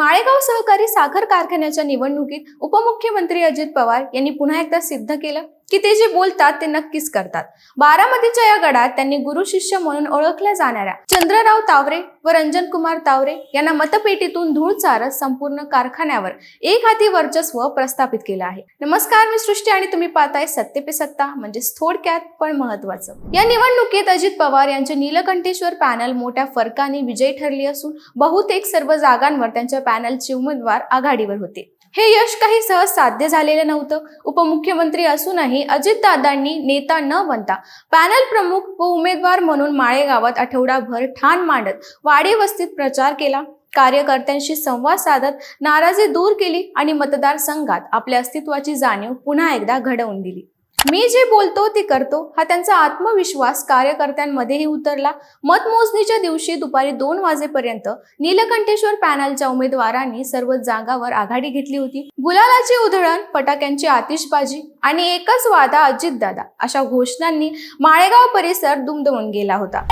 माळेगाव सहकारी साखर कारखान्याच्या निवडणुकीत उपमुख्यमंत्री अजित पवार यांनी पुन्हा एकदा सिद्ध केलं? की ते जे बोलतात ते नक्कीच करतात. बारामतीच्या या गडात त्यांनी गुरु शिष्य म्हणून ओळखल्या जाणाऱ्या चंद्रराव तावरे व रंजन कुमार तावरे यांना मतपेटीतून धूळ चारत संपूर्ण कारखान्यावर एक हाती वर्चस्व प्रस्थापित केलं आहे. नमस्कार मी सृष्टी आणि तुम्ही पाहताय सत्य पे सत्ता म्हणजे थोडक्यात पण महत्वाचं या निवडणुकीत अजित पवार यांचे नीलकंठेश्वर पॅनल मोठ्या फरकाने विजयी ठरली असून बहुतेक सर्व जागांवर त्यांच्या पॅनलचे उमेदवार आघाडीवर होते. हे यश काही सहज साध्य झालेलं नव्हतं. उपमुख्यमंत्री असूनही अजितदादांनी नेता न बनता पॅनल प्रमुख व उमेदवार म्हणून माळेगावात आठवडाभर ठाण मांडत वाडी वस्तीत प्रचार केला. कार्यकर्त्यांशी संवाद साधत नाराजी दूर केली आणि मतदारसंघात आपल्या अस्तित्वाची जाणीव पुन्हा एकदा घडवून दिली. मी जे बोलतो ते करतो. हा त्यांचा आत्मविश्वास कार्यकर्त्यांमध्येही उतरला. मतमोजणीच्या दिवशी दुपारी दोन वाजेपर्यंत नीलकंठेश्वर पॅनलच्या उमेदवारांनी सर्व जागावर आघाडी घेतली होती. गुलालाची उधळण फटाक्यांची आतिषबाजी आणि एकच वादा अजितदादा अशा घोषणांनी माळेगाव परिसर दुमदमून गेला होता.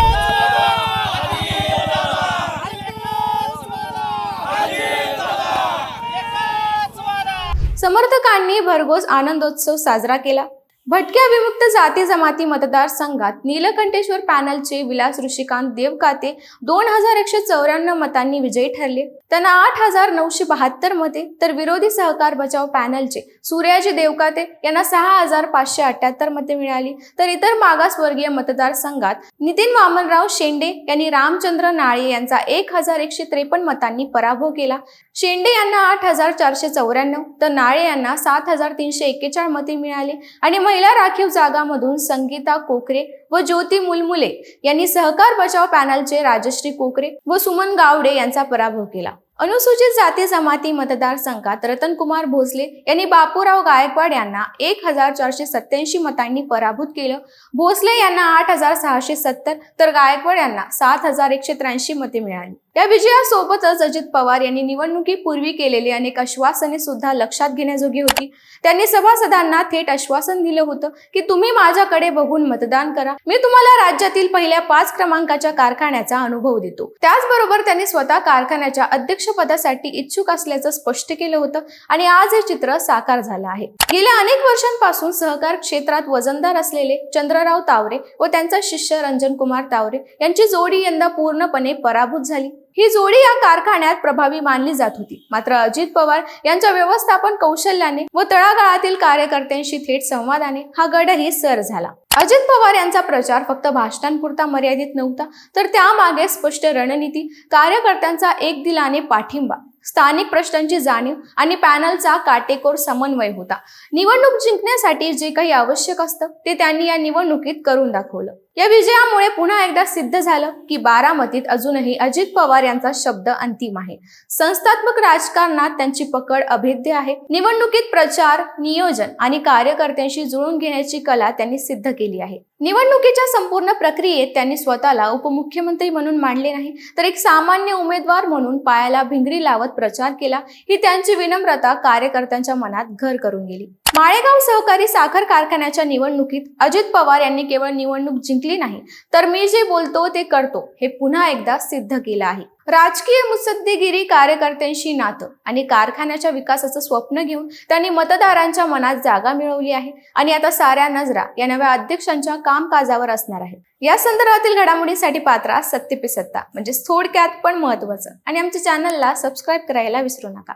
समर्थकांनी भरघोस आनंदोत्सव साजरा केला. भटक्या विमुक्त जाती जमाती मतदारसंघात नीलकंठेश्वर पॅनलचे विलास ऋषिकांत देवकाते दोन हजार एकशे चौऱ्याण्णव मतांनी विजयी ठरले. त्यांना आठ हजार नऊशे बहात्तर मते तर विरोधी सहकार बचाव पॅनलचे सूर्याजी देवकाते यांना सहा हजार पाचशे अठ्याहत्तर मते मिळाली. तर इतर मागासवर्गीय मतदारसंघात नितीन वामनराव शेंडे यांनी रामचंद्र नाळे यांचा एक हजार एकशे त्रेपन्न मतांनी पराभव केला. शेंडे यांना आठ हजार चारशे चौऱ्याण्णव तर नाळे यांना सात हजार तीनशे एक्केचाळीस मते मिळाले. आणि महिला राखीव जागामधून संगीता कोकरे व ज्योती मुलमुले यांनी सहकार बचाव पॅनलचे राजश्री कोकरे व सुमन गावडे यांचा पराभव केला. अनुसूचित जाती जमाती मतदारसंघात रतनकुमार भोसले यांनी बापूराव गायकवाड यांना एक हजार चारशे सत्याऐंशी मतांनी पराभूत केलं. भोसले यांना आठ हजार सहाशे सत्तर तर गायकवाड यांना सात हजार एकशे त्र्याऐंशी मते मिळाली. या विजयासोबतच अजित पवार यांनी निवडणुकीपूर्वी केलेली अनेक आश्वासने सुद्धा लक्षात घेण्याजोगी होती. त्यांनी सभासदांना थेट आश्वासन दिलं होतं की तुम्ही माझ्याकडे बघून मतदान करा. मी तुम्हाला राज्यातील पहिल्या पाच क्रमांकाच्या कारखान्याचा अनुभव देतो. त्याचबरोबर त्यांनी स्वतः कारखान्याच्या अध्यक्षपदासाठी इच्छुक असल्याचं स्पष्ट केलं होतं आणि आज हे चित्र साकार झालं आहे. गेल्या अनेक वर्षांपासून सहकार क्षेत्रात वजनदार असलेले चंद्रराव तावरे व त्यांचा शिष्य रंजन कुमार तावरे यांची जोडी यंदा पूर्णपणे पराभूत झाली. ही जोडी या कारखान्यात प्रभावी मानली जात होती. मात्र अजित पवार यांच्या व्यवस्थापन कौशल्याने व तळागाळातील कार्यकर्त्यांशी थेट संवादाने हा गडही सर झाला. अजित पवार यांचा प्रचार फक्त भाषणांपुरता मर्यादित नव्हता तर त्यामागे स्पष्ट रणनीती कार्यकर्त्यांचा एक दिलाने पाठिंबा स्थानिक प्रश्नांची जाणीव आणि पॅनलचा काटेकोर समन्वय होता. निवडणूक जिंकण्यासाठी जे काही आवश्यक असतं ते त्यांनी या निवडणुकीत करून दाखवलं. या विजयामुळे पुन्हा एकदा सिद्ध झालं की बारामतीत अजूनही अजित पवार यांचा शब्द अंतिम आहे. संस्थात्मक राजकारणात त्यांची पकड अभेद्य आहे. निवडणुकीत प्रचार नियोजन आणि कार्यकर्त्यांशी जुळून घेण्याची कला त्यांनी सिद्ध केली आहे. निवडणुकीच्या संपूर्ण प्रक्रियेत त्यांनी स्वतःला उपमुख्यमंत्री म्हणून मांडले नाही तर एक सामान्य उमेदवार म्हणून पायाला भिंगरी लावत प्रचार केला. ही त्यांची विनम्रता कार्यकर्त्यांच्या मनात घर करून गेली. माळेगाव सहकारी साखर कारखान्याच्या निवडणुकीत अजित पवार यांनी केवळ निवडणूक जिंकली नाही. तर मी जे बोलतो ते करतो. हे पुन्हा एकदा सिद्ध केलं आहे. राजकीय मुत्सद्देगिरी कार्यकर्त्यांशी नातं आणि कारखान्याच्या विकासाचं स्वप्न घेऊन त्यांनी मतदारांच्या मनात जागा मिळवली आहे. आणि आता साऱ्या नजरा या नव्या अध्यक्षांच्या कामकाजावर असणार आहेत. या संदर्भातील घडामोडीसाठी पात्रा सत्य पे सत्ता. म्हणजे थोडक्यात पण महत्वाचं आणि आमच्या चॅनलला सबस्क्राईब करायला विसरू नका.